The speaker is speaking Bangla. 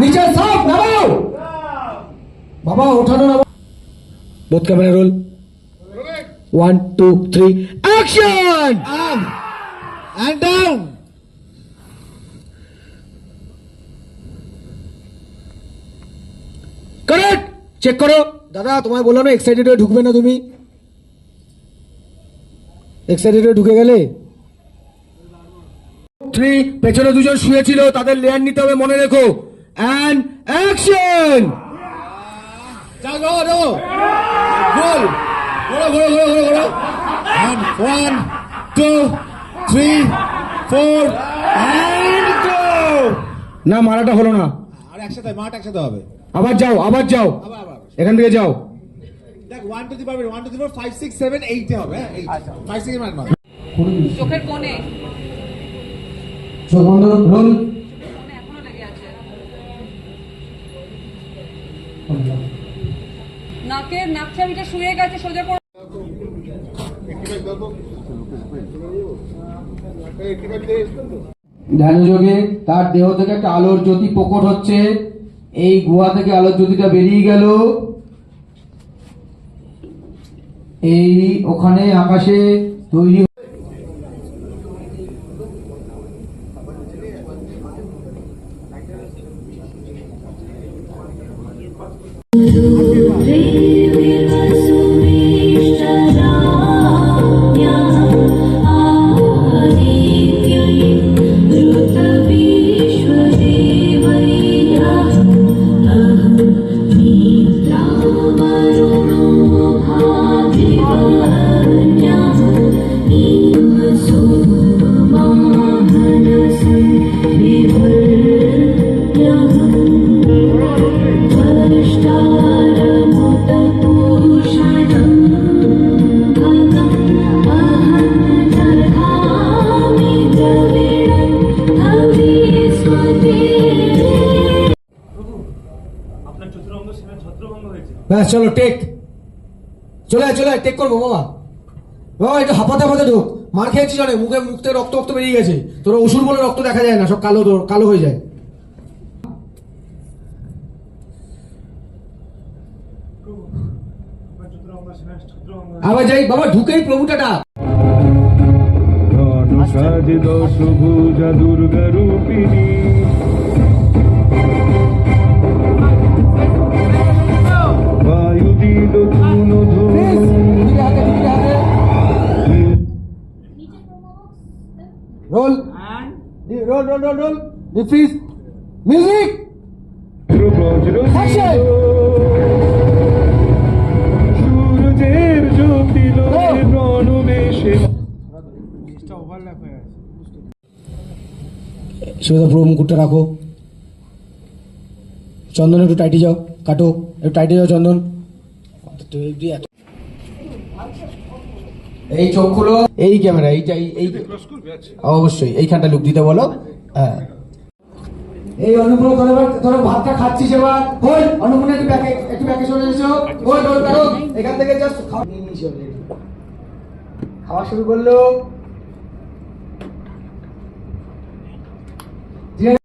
নিচে নামাও। বাবা ওঠানো না বোধ camera roll. One two three action And down. Correct check করো। দাদা তোমায় বললাম না এক্সাইটেড হয়ে ঢুকবে না তুমি? এক্সাইটেড হয়ে ঢুকে গেলে? থ্রি পেছনে দুজন শুয়েছিল তাদের লেয়ার নিতে হবে মনে রেখো। Action Jago, no. Goal. Golo, golo, golo, golo, golo. And one, two, three, four, and go. না মারাটা হলো না। আর একসাথে মাঠ একসাথে হবে। আবার যাও আবার যাও। এখান থেকে যাও। দেখ ওয়ান টু দি পারবে ওয়ান টু দি ফোর ফাইভ সিক্স সেভেন এইটে হবে হ্যাঁ ফাইভ সিক্স মাঠ নয় চোখের কোণে। চোখ বন্ধ রোল কোণে এখনও লেগে আছে নাকের নাকছাবিটা শুয়ে গেছে, সোজা করে ধ্যানযোগে তার দেহ থেকে একটা আলোর জ্যোতি প্রকট হচ্ছে। এই গুহা থেকে আলোর জ্যোতিটা বেরিয়ে গেল। এই ওখানে আকাশে তৈরি you. ব্যাস চলো টেক চলে চলে টেক করব বাবা। বাবা একটু হাঁপাতে হাঁপাতে ঢোক। মার খেয়েছিস অনেক মুখে মুখ থেকে রক্ত রক্ত বেরিয়ে গেছে। তোর ওষুধ বলে রক্ত দেখা যায় না সব কালো তোর কালো হয়ে যায়। আবার যাই বাবা ঢুকেই প্রভুটা ডাক ধনু সাজে দশ ভুজা দুর্গা রূপিণী। বায়ু দিল ধুন roll roll roll roll roll রিফ্রিজ music বজ্র Action! শিবদা পুরো মুকুটটা রাখো। চন্দন, একটু টাইটে যাও, কাটো। একটু টাইটে যাও, চন্দন। এই চোখগুলো এই ক্যামেরা এইটা, এই অবশ্যই, এইখানটা লুক দিতে বলো। হ্যাঁ। এই তোর এবার তোর ভাতটা খাচ্ছিস এবার। হই অনুপুর একটু একটু চলে এসো। কারও এখান থেকে জাস্ট। খাওয়া শুরু করল।